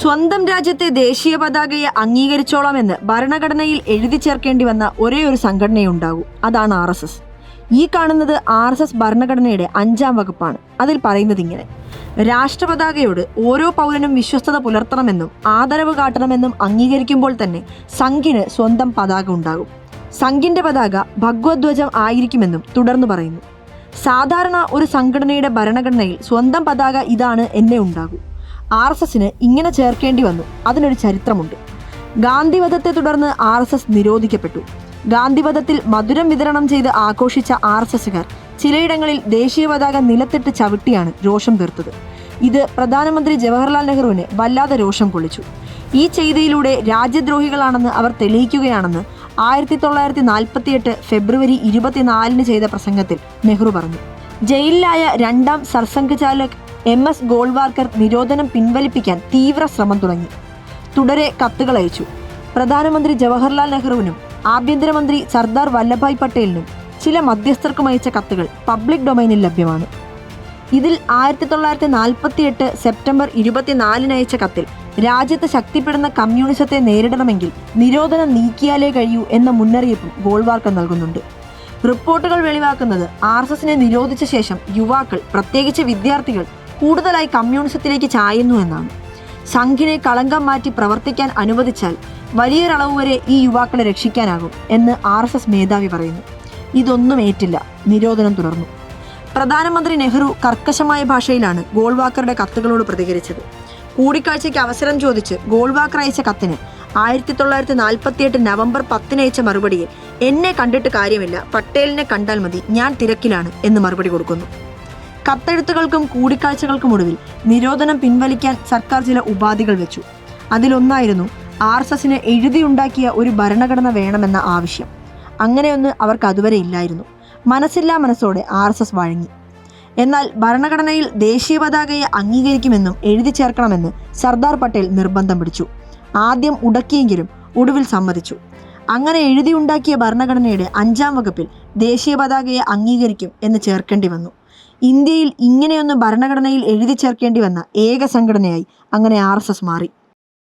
സ്വന്തം രാജ്യത്തെ ദേശീയ പതാകയെ അംഗീകരിച്ചോളാമെന്ന് ഭരണഘടനയിൽ എഴുതി ചേർക്കേണ്ടി വന്ന ഒരേ ഒരു സംഘടനയുണ്ടാകൂ. അതാണ് ആർ എസ് എസ്. ഈ കാണുന്നത് ആർ എസ് എസ് ഭരണഘടനയുടെ അഞ്ചാം വകുപ്പാണ്. അതിൽ പറയുന്നത് ഇങ്ങനെ. രാഷ്ട്രപതാകയോട് ഓരോ പൗരനും വിശ്വസ്തത പുലർത്തണമെന്നും ആദരവ് കാട്ടണമെന്നും അംഗീകരിക്കുമ്പോൾ തന്നെ സംഘിന് സ്വന്തം പതാക ഉണ്ടാകും. സംഘിന്റെ പതാക ഭഗവദ്വജം ആയിരിക്കുമെന്നും തുടർന്ന് പറയുന്നു. സാധാരണ ഒരു സംഘടനയുടെ ഭരണഘടനയിൽ സ്വന്തം പതാക ഇതാണ് എന്നെ ഉണ്ടാകൂ. ആർ എസ് എസിന് ഇങ്ങനെ ചേർക്കേണ്ടി വന്നു. അതിനൊരു ചരിത്രമുണ്ട്. ഗാന്ധിവധത്തെ തുടർന്ന് ആർ എസ് എസ് നിരോധിക്കപ്പെട്ടു. ഗാന്ധിവധത്തിൽ മധുരം വിതരണം ചെയ്ത് ആഘോഷിച്ച ആർ എസ് എസുകാർ ചിലയിടങ്ങളിൽ ദേശീയ പതാക നിലത്തിട്ട് ചവിട്ടിയാണ് രോഷം തീർത്തത്. ഇത് പ്രധാനമന്ത്രി ജവഹർലാൽ നെഹ്റുവിന് വല്ലാതെ രോഷം കൊള്ളിച്ചു. ഈ ചെയ്തിയിലൂടെ രാജ്യദ്രോഹികളാണെന്ന് അവർ തെളിയിക്കുകയാണെന്ന് ആയിരത്തി തൊള്ളായിരത്തി നാൽപ്പത്തിയെട്ട് ഫെബ്രുവരി ഇരുപത്തിനാലിന് ചെയ്ത പ്രസംഗത്തിൽ നെഹ്റു പറഞ്ഞു. ജയിലിലായ രണ്ടാം Sarsanghchalak M S Golwalkar നിരോധനം പിൻവലിപ്പിക്കാൻ തീവ്ര ശ്രമം തുടങ്ങി. തുടരെ കത്തുകൾ അയച്ചു. പ്രധാനമന്ത്രി ജവഹർലാൽ നെഹ്റുവിനും ആഭ്യന്തരമന്ത്രി സർദാർ വല്ലഭായ് പട്ടേലിനും ചില മധ്യസ്ഥർക്കും അയച്ച കത്തുകൾ പബ്ലിക് ഡൊമൈനിൽ ലഭ്യമാണ്. ഇതിൽ ആയിരത്തി തൊള്ളായിരത്തി നാൽപ്പത്തി എട്ട് സെപ്റ്റംബർ ഇരുപത്തിനാലിന് അയച്ച കത്തിൽ രാജ്യത്ത് ശക്തിപ്പെടുന്ന കമ്മ്യൂണിസത്തെ നേരിടണമെങ്കിൽ നിരോധനം നീക്കിയാലേ കഴിയൂ എന്ന മുന്നറിയിപ്പും ഗോൾവാർക്കർ നൽകുന്നുണ്ട്. റിപ്പോർട്ടുകൾ വെളിവാക്കുന്നത് ആർ എസ് എസിനെ നിരോധിച്ച ശേഷം യുവാക്കൾ പ്രത്യേകിച്ച് വിദ്യാർത്ഥികൾ കൂടുതലായി കമ്മ്യൂണിസത്തിലേക്ക് ചായുന്നു എന്നാണ്. സംഘിനെ കളങ്കം മാറ്റി പ്രവർത്തിക്കാൻ അനുവദിച്ചാൽ വലിയൊരളവ് വരെ ഈ യുവാക്കളെ രക്ഷിക്കാനാകും എന്ന് ആർ എസ് എസ് മേധാവി പറയുന്നു. ഇതൊന്നും ഏറ്റില്ല. നിരോധനം തുടർന്നു. പ്രധാനമന്ത്രി നെഹ്റു കർക്കശമായ ഭാഷയിലാണ് ഗോൾവാക്കറുടെ കത്തുകളോട് പ്രതികരിച്ചത്. കൂടിക്കാഴ്ചയ്ക്ക് അവസരം ചോദിച്ച് ഗോൾവാക്കർ അയച്ച കത്തിന് ആയിരത്തി തൊള്ളായിരത്തി നാൽപ്പത്തിയെട്ട് നവംബർ പത്തിന് അയച്ച മറുപടിയിൽ എന്നെ കണ്ടിട്ട് കാര്യമില്ല. പട്ടേലിനെ കണ്ടാൽ മതി. ഞാൻ തിരക്കിലാണ് എന്ന് മറുപടി കൊടുക്കുന്നു. കത്തെഴുത്തുകൾക്കും കൂടിക്കാഴ്ചകൾക്കും ഒടുവിൽ നിരോധനം പിൻവലിക്കാൻ സർക്കാർ ചില ഉപാധികൾ വെച്ചു. അതിലൊന്നായിരുന്നു ആർ എസ് എസിന് എഴുതിയുണ്ടാക്കിയ ഒരു ഭരണഘടന വേണമെന്ന ആവശ്യം. അങ്ങനെയൊന്ന് അവർക്ക് അതുവരെ ഇല്ലായിരുന്നു. മനസ്സില്ലാ മനസ്സോടെ ആർ എസ് എസ് വഴങ്ങി. എന്നാൽ ഭരണഘടനയിൽ ദേശീയ പതാകയെ അംഗീകരിക്കുമെന്നും എഴുതി ചേർക്കണമെന്ന് സർദാർ പട്ടേൽ നിർബന്ധം പിടിച്ചു. ആദ്യം ഉടക്കിയെങ്കിലും ഒടുവിൽ സമ്മതിച്ചു. അങ്ങനെ എഴുതിയുണ്ടാക്കിയ ഭരണഘടനയുടെ അഞ്ചാം വകുപ്പിൽ ദേശീയ പതാകയെ അംഗീകരിക്കും എന്ന് ചേർക്കേണ്ടി വന്നു. ഇന്ത്യയിൽ ഇങ്ങനെയൊന്ന് ഭരണഘടനയിൽ എഴുതി ചേർക്കേണ്ടി വന്ന ഏക സംഘടനയായി. അങ്ങനെ ആർ മാറി.